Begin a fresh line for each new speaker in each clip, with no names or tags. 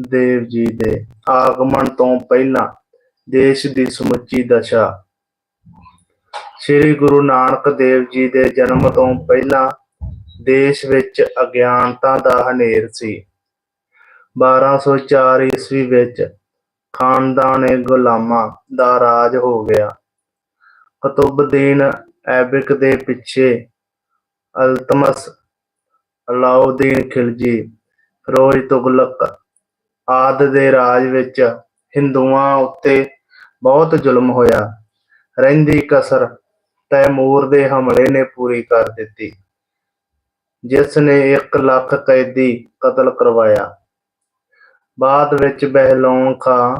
ਦੇਵ ਜੀ ਦੇ ਆਗਮਨ ਤੋਂ ਪਹਿਲਾਂ ਦੇਸ਼ ਦੀ ਸਮੁੱਚੀ ਦਸ਼ਾ। ਸ੍ਰੀ ਗੁਰੂ ਨਾਨਕ ਦੇਵ ਜੀ ਦੇ ਜਨਮ ਤੋਂ ਪਹਿਲਾਂ ਦੇਸ਼ ਵਿੱਚ ਅਗਿਆਨਤਾ ਦਾ ਹਨੇਰ ਸੀ। 1204 ਈਸਵੀ ਵਿੱਚ ਖਾਨਦਾਨ ਗੁਲਾਮਾਂ ਦਾ ਰਾਜ ਹੋ ਗਿਆ। ਕੁਤੁਬਦੀਨ ਐਬਕ ਦੇ ਪਿੱਛੇ ਅਲਤਮਸ ਅਲਾਉਦੀਨ ਖਿਲਜੀ ਫਿਰੋਜ਼ ਤੁਗਲਕ ਆਦਿ ਦੇ ਰਾਜ ਵਿੱਚ ਹਿੰਦੂਆਂ ਉੱਤੇ ਬਹੁਤ ਜ਼ੁਲਮ ਹੋਇਆ। ਰਹਿੰਦੀ ਕਸਰ ਤੈਮੂਰ ਦੇ ਹਮਲੇ ਨੇ ਪੂਰੀ ਕਰ ਦਿੱਤੀ। ਜਿਸ ਨੇ 1 ਲੱਖ ਕੈਦੀ ਕਤਲ ਕਰਵਾਇਆ। ਬਾਅਦ ਵਿੱਚ ਬਹਿਲੋਨ ਖਾਂ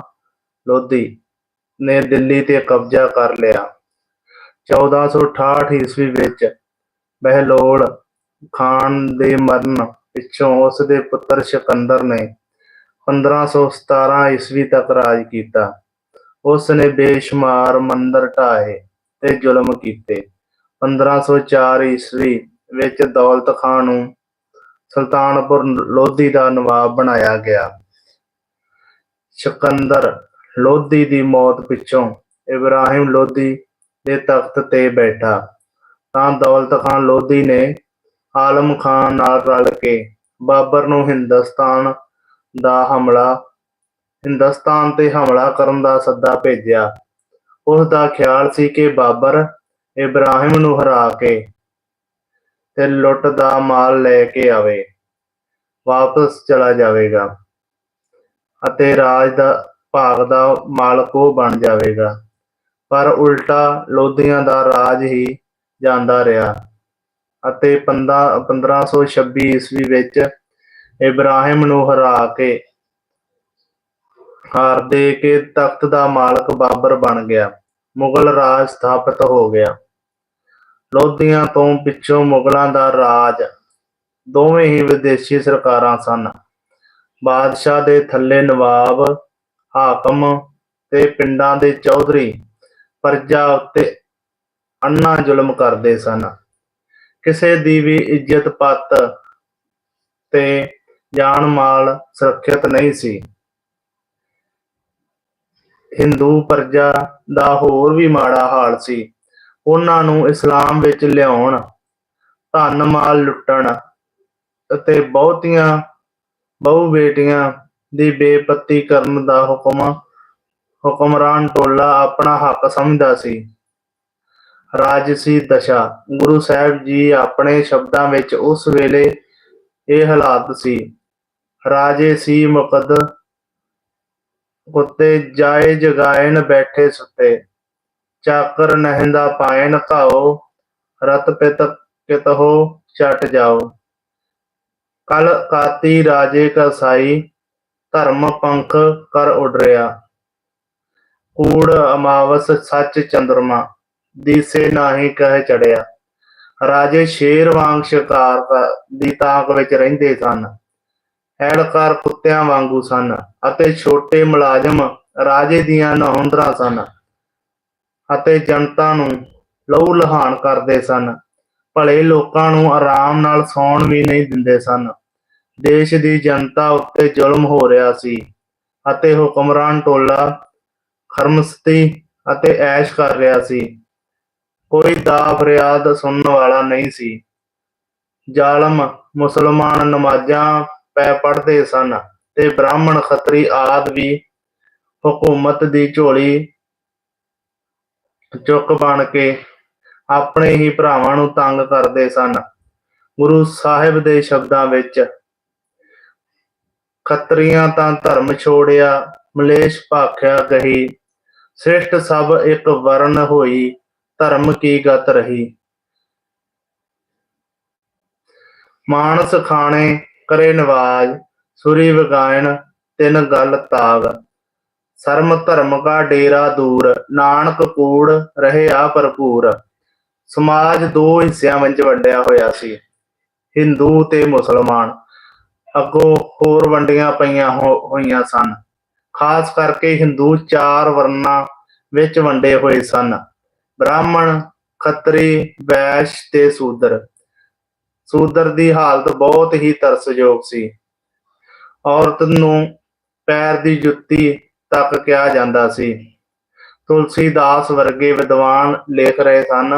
ਲੋਧੀ ਨੇ ਦਿੱਲੀ ਤੇ ਕਬਜ਼ਾ ਕਰ ਲਿਆ। 1468 ਈਸਵੀ ਵਿੱਚ ਬਹਿਲੋਲ ਖਾਨ ਦੇ ਮਰਨ ਪਿੱਛੋਂ ਉਸ ਦੇ ਪੁੱਤਰ ਸਿਕੰਦਰ ਨੇ 1517 ਈਸਵੀ ਤੱਕ ਰਾਜ ਕੀਤਾ। ਉਸ ਨੇ ਬੇਸ਼ੁਮਾਰ ਮੰਦਰ ਢਾਏ ਤੇ ਜ਼ੁਲਮ ਕੀਤੇ। 1504 ਈਸਵੀ ਵਿੱਚ ਦੌਲਤ ਖਾਨ ਨੂੰ ਸੁਲਤਾਨਪੁਰ ਲੋਧੀ ਦਾ ਨਵਾਬ ਬਣਾਇਆ ਗਿਆ। ਸਿਕੰਦਰ ਲੋਧੀ ਦੀ ਮੌਤ ਪਿੱਛੋਂ ਇਬਰਾਹਿਮ ਲੋਧੀ ਦੇ ਤਖਤ ਤੇ ਬੈਠਾ। ਤਾਂ ਦੌਲਤ ਖਾਨ ਲੋਧੀ ਨੇ ਆਲਮ ਖਾਨ ਨਾਲ ਰਲ ਕੇ ਬਾਬਰ ਨੂੰ ਹਿੰਦੁਸਤਾਨ ਦਾ ਹਮਲਾ, ਹਿੰਦੁਸਤਾਨ ਤੇ ਹਮਲਾ ਕਰਨ ਦਾ ਸੱਦਾ ਭੇਜਿਆ। ਉਸ ਦਾ ਖਿਆਲ ਸੀ ਕਿ ਬਾਬਰ ਇਬਰਾਹਿਮ ਨੂੰ ਹਰਾ ਕੇ ਤੇ ਲੁੱਟ ਦਾ ਮਾਲ ਲੈ ਕੇ ਆਵੇ, ਵਾਪਸ ਚਲਾ ਜਾਵੇਗਾ ਅਤੇ ਰਾਜ ਦਾ, ਭਾਗ ਦਾ ਮਾਲਕ ਉਹ ਬਣ ਜਾਵੇਗਾ। ਪਰ ਉਲਟਾ ਲੋਧੀਆਂ ਦਾ ਰਾਜ ਹੀ ਜਾਂਦਾ ਰਿਹਾ ਅਤੇ 1526 ਈਸਵੀ ਵਿੱਚ ਇਬਰਾਹਿਮ ਨੂੰ ਹਰਾ ਕੇ ਹਾਰ ਦੇ ਕੇ ਤਖਤ ਦਾ ਮਾਲਕ ਬਾਬਰ ਬਣ ਗਿਆ। ਮੁਗਲ ਰਾਜ ਸਥਾਪਿਤ ਹੋ ਗਿਆ। ਲੋਧੀਆਂ ਤੋਂ ਪਿੱਛੋਂ ਮੁਗਲਾਂ ਦਾ ਰਾਜ। ਦੋਵੇਂ ਹੀ ਵਿਦੇਸ਼ੀ ਸਰਕਾਰਾਂ ਸਨ। ਬਾਦਸ਼ਾਹ ਦੇ ਥੱਲੇ ਨਵਾਬ, ਹਾਕਮ ਤੇ ਪਿੰਡਾਂ ਦੇ ਚੌਧਰੀ ਪਰਜਾ ਉੱਤੇ ਅੰਨਾ ਜ਼ੁਲਮ ਕਰਦੇ ਸਨ। ਕਿਸੇ ਦੀ ਵੀ ਇੱਜ਼ਤ ਪੱਤ ਤੇ ਜਾਨ ਮਾਲ ਸੁਰੱਖਿਅਤ ਨਹੀਂ ਸੀ। ਹਿੰਦੂ ਪ੍ਰਜਾ ਦਾ ਹੋਰ ਵੀ ਮਾੜਾ ਹਾਲ ਸੀ। ਉਹਨਾਂ ਨੂੰ ਇਸਲਾਮ ਵਿੱਚ ਲਿਆਉਣ, ਧਨ ਮਾਲ ਲੁੱਟਣ ਅਤੇ ਬਹੁਤੀਆਂ, ਬਹੁ ਬੇਟੀਆਂ ਦੀ ਬੇਪਤੀ ਕਰਨ ਦਾ ਹੁਕਮ, ਹੁਕਮਰਾਨ ਟੋਲਾ ਆਪਣਾ ਹੱਕ ਸਮਝਦਾ ਸੀ। ਰਾਜਸੀ ਦਸ਼ਾ। ਗੁਰੂ ਸਾਹਿਬ ਜੀ ਆਪਣੇ ਸ਼ਬਦਾਂ ਵਿੱਚ ਉਸ ਵੇਲੇ ਇਹ ਹਾਲਾਤ ਸੀ। ਰਾਜੇ ਸੀ ਮੁਕਦ ਕੁੱਤੇ ਜਾਏ ਜਗਾਇਨ ਬੈਠੇ ਸੁੱਤੇ। ਚਾਕਰ ਨਹਿੰਦਾ ਪਾਇਨ ਘਾਓ, ਰਤ ਪਿਤ ਕਿਤਹੋ ਛਟ ਜਾਓ। ਕਲ ਕਾਤੀ ਰਾਜੇ ਕਾ ਧਰਮ ਪੰਖ ਕਰ ਉਡਰਿਆ। ਕੂੜ ਅਮਾਵਸ ਸੱਚ ਚੰਦਰਮਾ, ਦੀਸੇ ਨਾਹੀ ਕਹਿ ਚੜਿਆ। ਰਾਜੇ ਸ਼ੇਰ ਵਾਂਗ ਸ਼ਿਕਾਰ ਦੀ ਤਾਕ ਵਿੱਚ ਰਹਿੰਦੇ ਸਨ। ਹੈਲਕਾਰ ਕੁੱਤਿਆਂ ਵਾਂਗੂ ਸਨ ਅਤੇ ਛੋਟੇ ਮੁਲਾਜ਼ਮ ਰਾਜੇ ਦੀਆਂ ਨਹੁੰਦਰਾਂ ਸਨ ਅਤੇ ਜਨਤਾ ਨੂੰ ਲਹੂ ਲਹਾਨ ਕਰਦੇ ਸਨ। ਭਲੇ ਲੋਕਾਂ ਨੂੰ ਆਰਾਮ ਨਾਲ ਸੌਣ ਵੀ ਨਹੀਂ ਦਿੰਦੇ ਸਨ। ਦੇਸ਼ ਦੀ ਜਨਤਾ ਉੱਤੇ ਜ਼ੁਲਮ ਹੋ ਰਿਹਾ ਸੀ ਅਤੇ ਹੁਕਮਰਾਨ ਟੋਲਾ ਖਰਮਸਤੀ ਅਤੇ ਐਸ਼ ਕਰ ਰਿਹਾ ਸੀ। ਕੋਈ ਦਾ ਫਰਿਆਦ ਸੁਣਨ ਵਾਲਾ ਨਹੀਂ ਸੀ। ਜ਼ਾਲਮ ਮੁਸਲਮਾਨ ਨਮਾਜ਼ਾਂ ਪੈ ਪੜਦੇ ਸਨ ਤੇ ਬ੍ਰਾਹਮਣ ਖੱਤਰੀ ਆਦ ਵੀ ਹਕੂਮਤ ਦੀ ਝੋਲੀ ਚੁੱਕ ਬਣ ਕੇ ਆਪਣੇ ਹੀ ਭਰਾਵਾਂ ਨੂੰ ਤੰਗ ਕਰਦੇ ਸਨ। ਗੁਰੂ ਸਾਹਿਬ ਦੇ ਸ਼ਬਦਾਂ ਵਿੱਚ ਖੱਤਰੀਆਂ ਤਾਂ ਧਰਮ ਛੋੜਿਆ, ਮਲੇਸ਼ ਭਾਖਿਆ ਗਹੀ, ਸ੍ਰਿਸ਼ਟ ਸਭ ਇੱਕ ਵਰਨ ਹੋਈ, ਧਰਮ ਕੀ ਗਤ ਰਹੀ। ਮਾਨਸ ਖਾਣੇ ਕਰੇ ਨਵਾਜ, ਸੁਰੀ ਵਗਾਇਣ, ਤਿੰਨ ਗੱਲ ਤਾਗ। ਸਰਮ ਧਰਮ ਕਾ ਡੇਰਾ ਦੂਰ, ਨਾਨਕ ਕੂੜ ਰਹੇ ਭਰਪੂਰ। ਸਮਾਜ ਦੋ ਹਿੱਸਿਆਂ ਵਿੱਚ ਵੰਡਿਆ ਹੋਇਆ ਸੀ। ਹਿੰਦੂ ਤੇ ਮੁਸਲਮਾਨ, ਅੱਗੋਂ ਹੋਰ ਵੰਡੀਆਂ ਪਈਆਂ ਹੋਈਆਂ ਸਨ। ਖਾਸ ਕਰਕੇ ਹਿੰਦੂ ਚਾਰ ਵਰਨਾਂ ਵਿੱਚ ਵੰਡੇ ਹੋਏ ਸਨ। ਬ੍ਰਾਹਮਣ, ਖੱਤਰੀ, ਵੈਸ਼ ਤੇ ਸੂਦਰ। ਸੂਦਰ ਦੀ ਹਾਲਤ ਬਹੁਤ ਹੀ ਤਰਸਯੋਗ ਸੀ। ਔਰਤ ਨੂੰ ਪੈਰ ਦੀ ਜੁੱਤੀ ਤੱਕ ਕਿਹਾ ਜਾਂਦਾ ਸੀ। ਤੁਲਸੀਦਾਸ ਵਰਗੇ ਵਿਦਵਾਨ ਲਿਖ ਰਹੇ ਸਨ,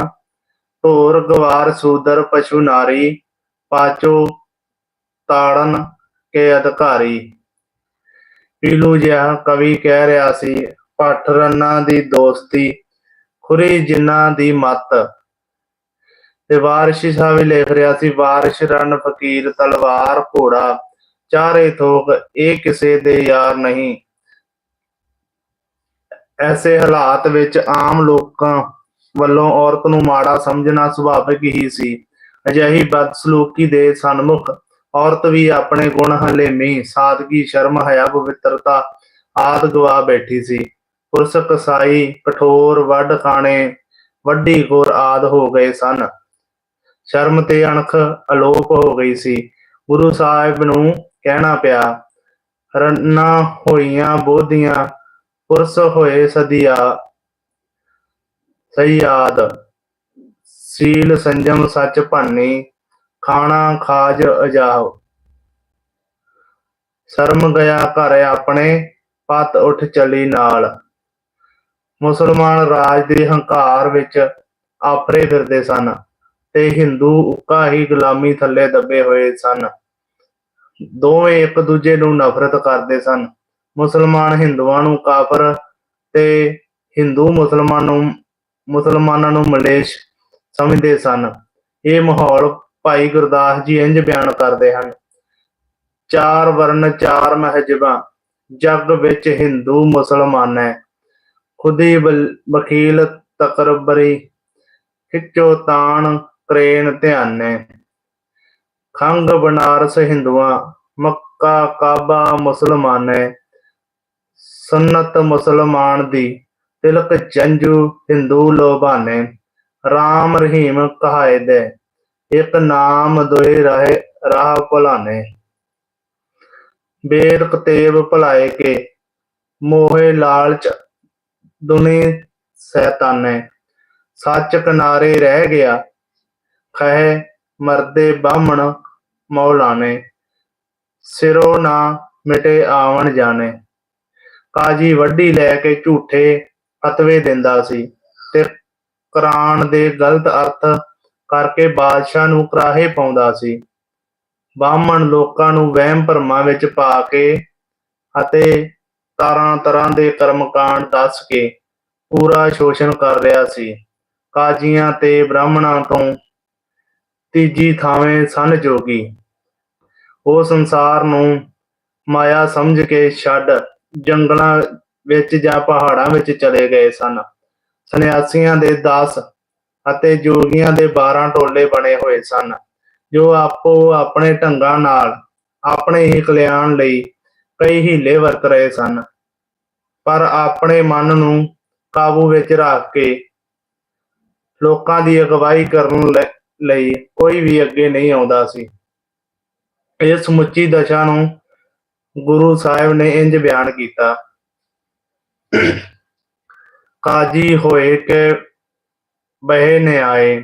ਧੋਰ, ਗਵਾਰ ਸੂਦਰ ਪਸ਼ੂ, ਨਾਰੀ, ਪਾਚੋ, ਤਾੜਨ ਕੇ ਅਧਿਕਾਰੀ। ਪੀਲੂ ਜਿਹਾ ਕਵੀ ਕਹਿ ਰਿਹਾ ਸੀ, ਭੱਠ ਰੰਨਾਂ ਦੀ ਦੋਸਤੀ, ਖੁਰੀ ਜਿਨ੍ਹਾਂ ਦੀ ਮੱਤ। ਤੇ ਵਾਰਿਸ਼ ਸਾਹਿਬ ਵੀ ਲਿਖ ਰਿਹਾ ਸੀ। ਵਾਰਿਸ਼ ਰਣ ਫਕੀਰ ਤਲਵਾਰ ਘੋੜਾ। ਚਾਰੇ ਥੋਕ ਇਹ ਕਿਸੇ ਦੇ ਯਾਰ ਨਹੀਂ। ਐਸੇ ਹਾਲਾਤ ਵਿੱਚ ਆਮ ਲੋਕਾਂ ਵੱਲੋਂ ਔਰਤ ਨੂੰ ਮਾੜਾ ਸਮਝਣਾ ਸੁਭਾਵਿਕ ਹੀ ਸੀ। ਅਜਿਹੀ ਬਦਸਲੂਕੀ ਦੇ ਸਨਮੁਖ ਔਰਤ ਵੀ ਆਪਣੇ ਗੁਣ ਹਲੇਮੀ, ਸਾਦਗੀ, ਸ਼ਰਮ, ਹਯਾ, ਪਵਿੱਤਰਤਾ ਆਦ ਗਵਾ ਬੈਠੀ ਸੀ। ਪੁਰਸ਼ ਕਸਾਈ ਕਠੋਰ, ਵੱਢ ਖਾਣੇ ਵੱਡੀ ਘੋਰ ਆਦ ਹੋ ਗਏ ਸਨ। ਸ਼ਰਮ ਤੇ ਅਣਖ ਅਲੋਪ ਹੋ ਗਈ ਸੀ। ਗੁਰੂ ਸਾਹਿਬ ਨੂੰ ਕਹਿਣਾ ਪਿਆ, ਰੰਨਾ ਹੋਈਆਂ ਬੋਧੀਆਂ, ਪੁਰਸ਼ ਹੋਏ ਸਦੀਆ ਸਯਾਦ ਸੀਲ ਸੰਜਮ ਸੱਚ ਭਾਨੀ, ਖਾਣਾ ਖਾਜ ਅਜਾਵ ਸ਼ਰਮ ਗਿਆ ਘਰ ਆਪਣੇ, ਪਤ ਉੱਠ ਚਲੀ ਨਾਲ। ਮੁਸਲਮਾਨ ਰਾਜ ਦੇ ਹੰਕਾਰ ਵਿੱਚ ਆਪਰੇ ਫਿਰਦੇ ਸਨ। ਤੇ ਹਿੰਦੂ ਉੱਕਾ ਹੀ ਗੁਲਾਮੀ ਥੱਲੇ ਦੱਬੇ ਹੋਏ ਸਨ। ਦੋਵੇਂ ਇੱਕ ਦੂਜੇ ਨੂੰ ਨਫ਼ਰਤ ਕਰਦੇ ਸਨ। ਮੁਸਲਮਾਨ ਹਿੰਦੂਆਂ ਨੂੰ ਕਾਫਰ ਤੇ ਹਿੰਦੂ ਮੁਸਲਮਾਨ ਨੂੰ, ਮੁਸਲਮਾਨਾਂ ਨੂੰ ਮਲੇਸ਼ ਸਮਝਦੇ ਸਨ। ਇਹ ਮਾਹੌਲ ਭਾਈ ਗੁਰਦਾਸ ਜੀ ਇੰਜ ਬਿਆਨ ਕਰਦੇ ਹਨ। ਚਾਰ ਵਰਨ, ਚਾਰ ਮਹਜਬਾਂ, ਜਗ ਵਿੱਚ ਹਿੰਦੂ ਮੁਸਲਮਾਨ ਹੈ। ਖੁਦੀ ਵਕੀਲ ਤਕਰਬਰੀ, ਖਿੱਚੋ ਤਾਣ ਕਰੇਨ ਧਿਆਨੇ। ਖੰਗ ਬਨਾਰਸ ਹਿੰਦੂਆਂ, ਮੱਕਾ ਕਾਬਾ ਮੁਸਲਮਾਨੇ। ਸੁਨਨਤ ਮੁਸਲਮਾਨ ਦੀ ਤਿਲਕ ਜੰਜੂ ਹਿੰਦੂ ਲੋਬਾਨੇ RAM ਰਹੀਮ ਕਹਾਏ ਦੇ, ਇੱਕ ਨਾਮ ਦੋਏ ਰਹੇ ਰਾਹ ਭੁਲਾਨੇ। ਬੇਦ ਕਤੇਬ ਭੁਲਾਏ ਕੇ ਮੋਹੇ ਲਾਲਚ ਦੁਨੀ ਸੈਤਾਨੇ। ਸੱਚ ਕਿਨਾਰੇ ਰਹਿ ਗਿਆ ਖਹਿ ਮਰਦੇ ਬਾਹਮਣ ਮੌਲਾਨੇ, ਸਿਰੋਂ ਨਾ ਮਿਟੇ ਆਵਣ ਜਾਣੇ। ਕਾਜੀ ਵੱਡੀ ਲੈ ਕੇ ਝੂਠੇ ਫਤਵੇ ਦਿੰਦਾ ਸੀ ਤੇ ਕੁਰਾਨ ਦੇ ਗਲਤ ਅਰਥ ਕਰਕੇ ਬਾਦਸ਼ਾਹ ਨੂੰ ਕਰਾਹੇ ਪਾਉਂਦਾ ਸੀ। ਬਾਹਮਣ ਲੋਕਾਂ ਨੂੰ ਵਹਿਮ ਭਰਮਾਂ ਵਿੱਚ ਪਾ ਕੇ ਅਤੇ ਤਰ੍ਹਾਂ ਤਰ੍ਹਾਂ ਦੇ ਕਰਮਕਾਂਡ ਦੱਸ ਕੇ ਪੂਰਾ ਸ਼ੋਸ਼ਣ ਕਰ ਰਿਹਾ ਸੀ। ਕਾਜੀਆਂ ਤੇ ਬ੍ਰਾਹਮਣਾਂ ਤੋਂ ਤੀਜੀ ਥਾਵੇਂ ਸਨ ਜੋਗੀ। ਉਹ ਸੰਸਾਰ ਨੂੰ ਮਾਇਆ ਸਮਝ ਕੇ ਛੱਡ ਜੰਗਲਾਂ ਵਿੱਚ ਜਾਂ ਪਹਾੜਾਂ ਵਿੱਚ ਚਲੇ ਗਏ ਸਨ। ਸੰਨਿਆਸੀਆਂ ਦੇ 10 ਅਤੇ ਜੋਗੀਆਂ ਦੇ 12 ਟੋਲੇ ਬਣੇ ਹੋਏ ਸਨ, ਜੋ ਆਪੋ ਆਪਣੇ ਢੰਗਾਂ ਨਾਲ ਆਪਣੇ ਹੀ ਕਲਿਆਣ ਲਈ ਕਈ ਹੀਲੇ ਵਰਤ ਰਹੇ ਸਨ। ਪਰ ਆਪਣੇ ਮਨ ਨੂੰ ਕਾਬੂ ਵਿੱਚ ਰੱਖ ਕੇ ਲੋਕਾਂ ਦੀ ਅਗਵਾਈ ਕਰਨ ਲੈ- ਲਈ ਕੋਈ ਵੀ ਅੱਗੇ ਨਹੀਂ ਆਉਂਦਾ ਸੀ। ਇਹ ਸਮੁੱਚੀ ਦਸ਼ਾ ਨੂੰ ਗੁਰੂ ਸਾਹਿਬ ਨੇ ਇੰਜ ਬਿਆਨ ਕੀਤਾ, ਕਾਜੀ ਹੋਏ ਕਿ ਬਹਿ ਨ ਆਏ,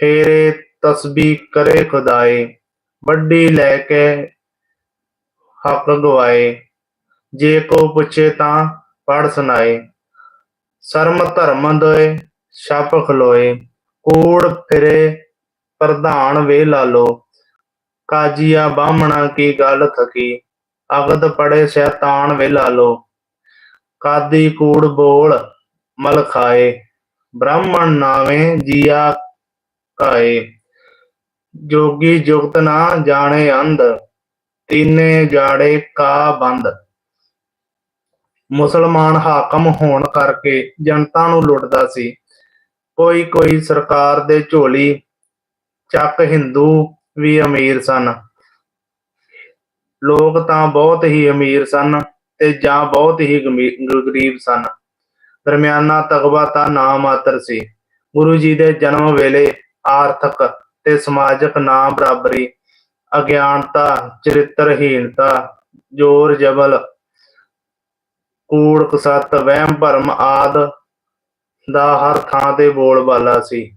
ਫੇਰੇ ਤਸਬੀਹ ਕਰੇ ਖੁਦਾਏ, ਵੱਡੀ ਲੈ ਕੇ ਹੱਕ ਗਵਾਏ, ਜੇ ਕੋ ਪੁੱਛੇ ਤਾਂ ਪੜ ਸੁਨਾਏ ਸ਼ਰਮ ਧਰਮ ਦੋਏ ਛਪ ਖਲੋਏ, ਕੂੜ ਫਿਰੇ ਪ੍ਰਧਾਨ ਵੇ ਲਾਲੋ ਕਾਜੀਆ ਬਾਹਮਣਾ ਕੀ ਗੱਲ ਥਕੀ। ਅਗਦ ਪੜੇ ਸ਼ੈਤਾਨ ਵੇ ਲਾਲੋ ਕਾਦੀ ਕੂੜ ਬੋਲ ਮਲ ਖਾਏ। ਬ੍ਰਾਹਮਣ ਨਾਵੇਂ ਜੀਆ ਕਾਏ। ਜੋਗੀ ਜੁਗਤ ਨਾ ਜਾਣੇ ਅੰਧ। ਤੀਨੇ ਜਾੜੇ ਕਾ ਬੰਦ। ਮੁਸਲਮਾਨ ਹਾਕਮ ਹੋਣ ਕਰਕੇ ਜਨਤਾ ਨੂੰ ਲੁੱਟਦਾ ਸੀ। ਕੋਈ ਕੋਈ ਸਰਕਾਰ ਦੇ ਝੋਲੀ ਚੱਕ ਹਿੰਦੂ ਵੀ ਅਮੀਰ ਸਨ। ਲੋਕ ਤਾਂ ਬਹੁਤ ਹੀ ਅਮੀਰ ਸਨ ਤੇ ਜਾਂ ਬਹੁਤ ਹੀ ਗਮੀ- ਗਰੀਬ ਸਨ। ਦਰਮਿਆਨਾ ਤਕਵਾ ਤਾਂ ਨਾ ਮਾਤਰ ਸੀ। ਗੁਰੂ ਜੀ ਦੇ ਜਨਮ ਵੇਲੇ ਆਰਥਿਕ ਤੇ ਸਮਾਜਿਕ ਨਾ ਬਰਾਬਰੀ, ਅਗਿਆਨਤਾ, ਚਰਿੱਤਰਹੀਣਤਾ, ਜੋਰ, ਜਬਲ ਕੂੜ ਕਸਤ ਵਹਿਮ ਭਰਮ ਆਦ ਦਾ ਹਰ ਥਾਂ ਤੇ ਬੋਲਬਾਲਾ ਸੀ।